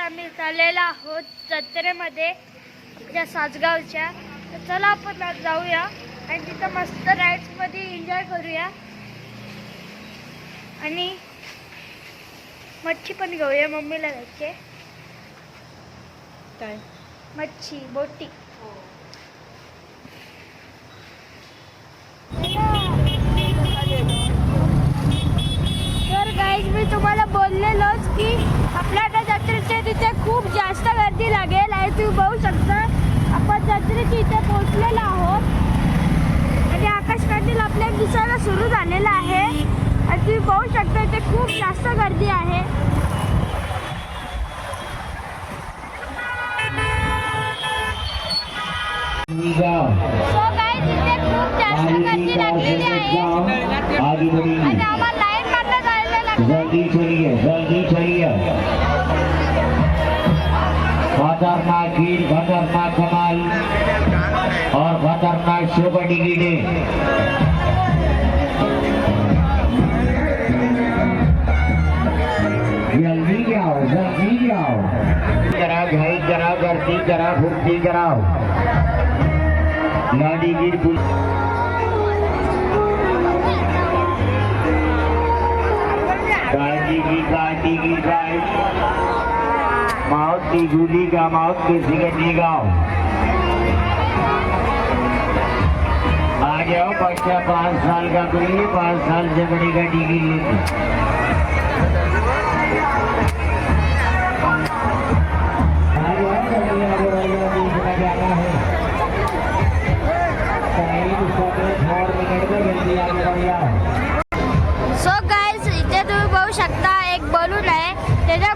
आम्ही चाललेलो आहोत जत्रेमध्ये आपल्या सासगावच्या. तर चला आपण आज जाऊया आणि तिथं मस्त राईड्समध्ये एन्जॉय करूया. आणि मच्छी पण घेऊया मम्मीला जायचे काय? मच्छी बोटी तर गाईज मी तुम्हाला बोललेलोच की आपल्या आता जत्रेच्या तिथे खूप जास्त गर्दी लागेल. आणि तुम्ही बघू शकता आपण जत्रेची इथे पोहोचलेलो आहोत. आणि आकाश आपल्या दिसायला सुरू झालेला आहे. आणि तुम्ही बघू शकता इथे खूप जास्त गर्दी आहे. सो काय तिथे खूप जास्त गर्दी लागलेली आहे. आणि आम्हाला लाईन मारला जायला लागतं खतरनाक गिर खतरनाक कमाल और खतरनाक शोभा टिकीटे जल्दी जाओ जल्दी जाओ। करा घाई करा गर्दी करा फुर्ती कराओ लाडी गिर पुल काळजी की काळजी की काय मौत की गुली का मौत किसी का। गाओ आ जाओ बच्चा पाँच साल का कोई पाँच साल से बड़ी का डिग्री लेके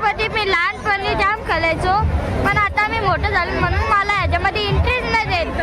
याच्यामध्ये मी लहानपणी जाम खेळायचो पण आता मी मोठं झालो म्हणून मला याच्यामध्ये इंटरेस्ट नाही देत.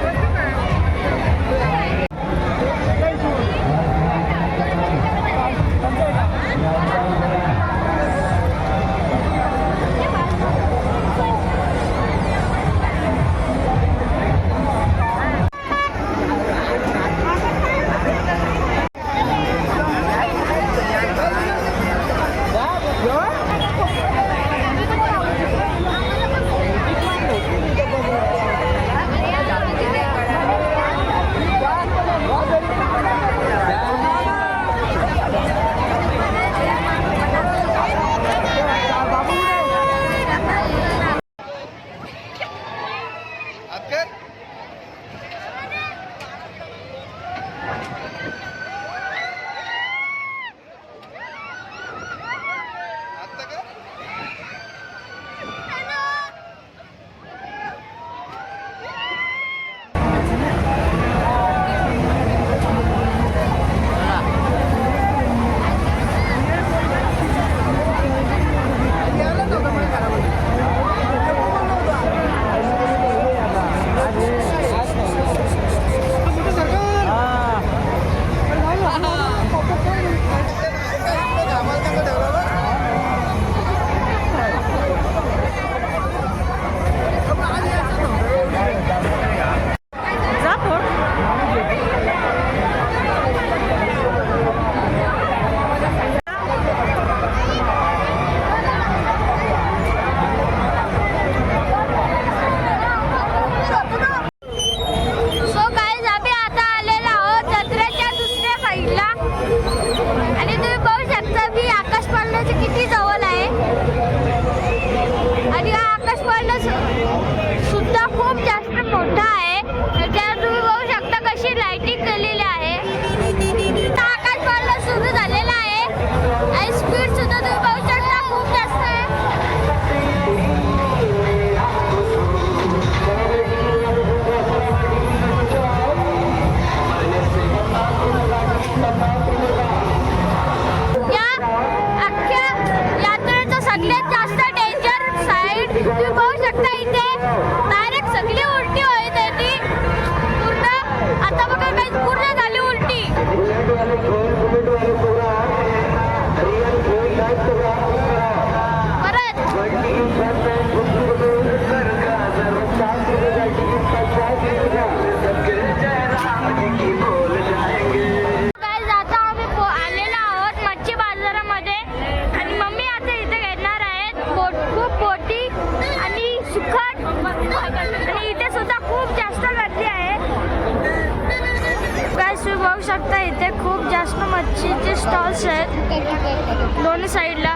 दोन साईडला.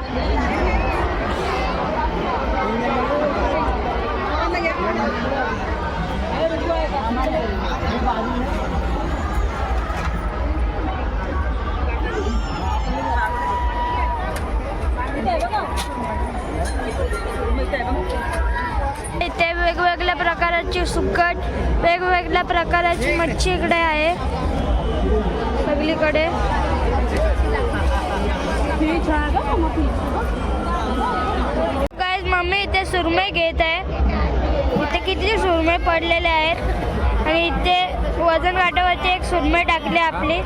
इथे वेगवेगळ्या प्रकाराची सुकट वेगवेगळ्या प्रकाराची मच्छी इकडे आहे. सगळीकडे. काय मम्मी इथे सुरमई घेत आहे. इथे किती सुरमे पडलेले आहेत. आणि इथे वजन काट्यावरती एक सुरमई टाकली आपली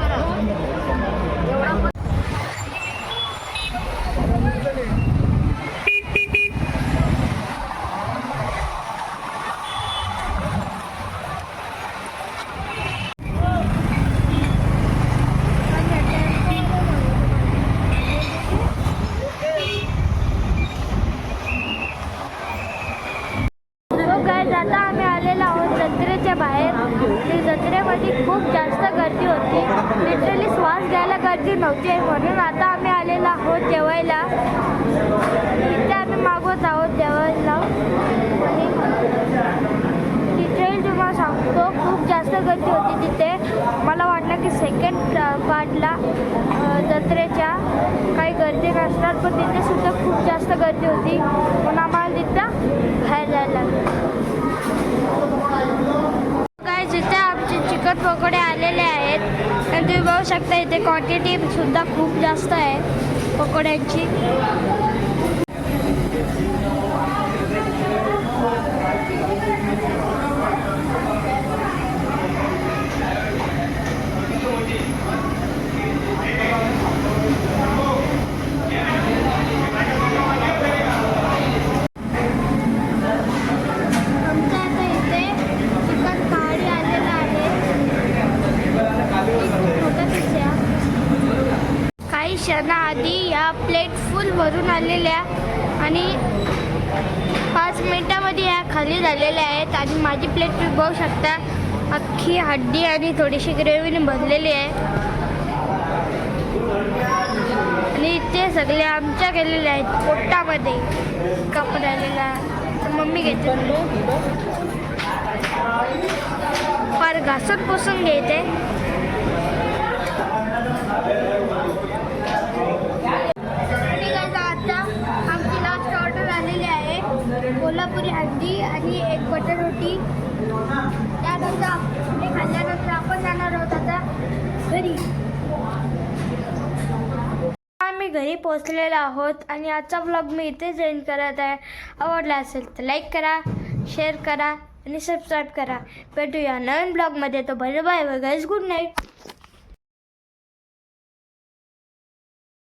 हो काय आता आम्ही आलेलो आहोत जत्रेच्या बाहेर ती जत्रेमध्ये खूप जास्त गर्दी होती लिटरली श्वास घ्यायला गर्दी नव्हती म्हणून आता आम्ही आलेलो आहोत जेवायला इथे आम्ही मागवत आहोत जेवायला आणि लिटरली तुम्हाला सांगतो खूप जास्त गर्दी होती तिथे. मला वाटलं की सेकंड पार्टला जत्रेच्या काही गर्दी नसणार पण तिथे सुद्धा खूप जास्त गर्दी होती. पण आम्हाला तिथं बाहेर जायला लागलं. काय जिथे आमचे चिकन पकोडे आलेले आहेत आणि तुम्ही बघू शकता इथे क्वांटिटी सुद्धा खूप जास्त आहे पकोड्यांची आमच्या आता इथे चिकन थाळी आलेलं आहे मोठा piece आहे. काही क्षणाआधी या प्लेट फुल भरून आलेल्या आणि पाच मिनिटामध्ये या खाली झालेल्या आहेत. आणि माझी प्लेट तुम्ही बघू शकता अख्खी हड्डी आणि थोडीशी ग्रेव्हीने भरलेली आहे. आणि ते सगळे आमच्या गेलेले आहेत पोटामध्ये. कापड आलेला. मम्मी घेते. फार घासून पुसून घ्यायचे ठीक आहे तर आता आमची लास्ट ऑर्डर आलेली आहे कोल्हापुरी हंडी आणि एक बटर रोटी त्यानंतर हे खाल्ल्यानंतर आपण जाणार आहोत आता घरी आम्ही घरी पोचलेलो आहोत आणि आजचा ब्लॉग मी इथेच एंड करत आहे. आवडला असेल तर लाईक करा शेअर करा आणि सबस्क्राईब करा. भेटूया नवीन ब्लॉगमध्ये तो बरं बाय गाईज गुड नाईट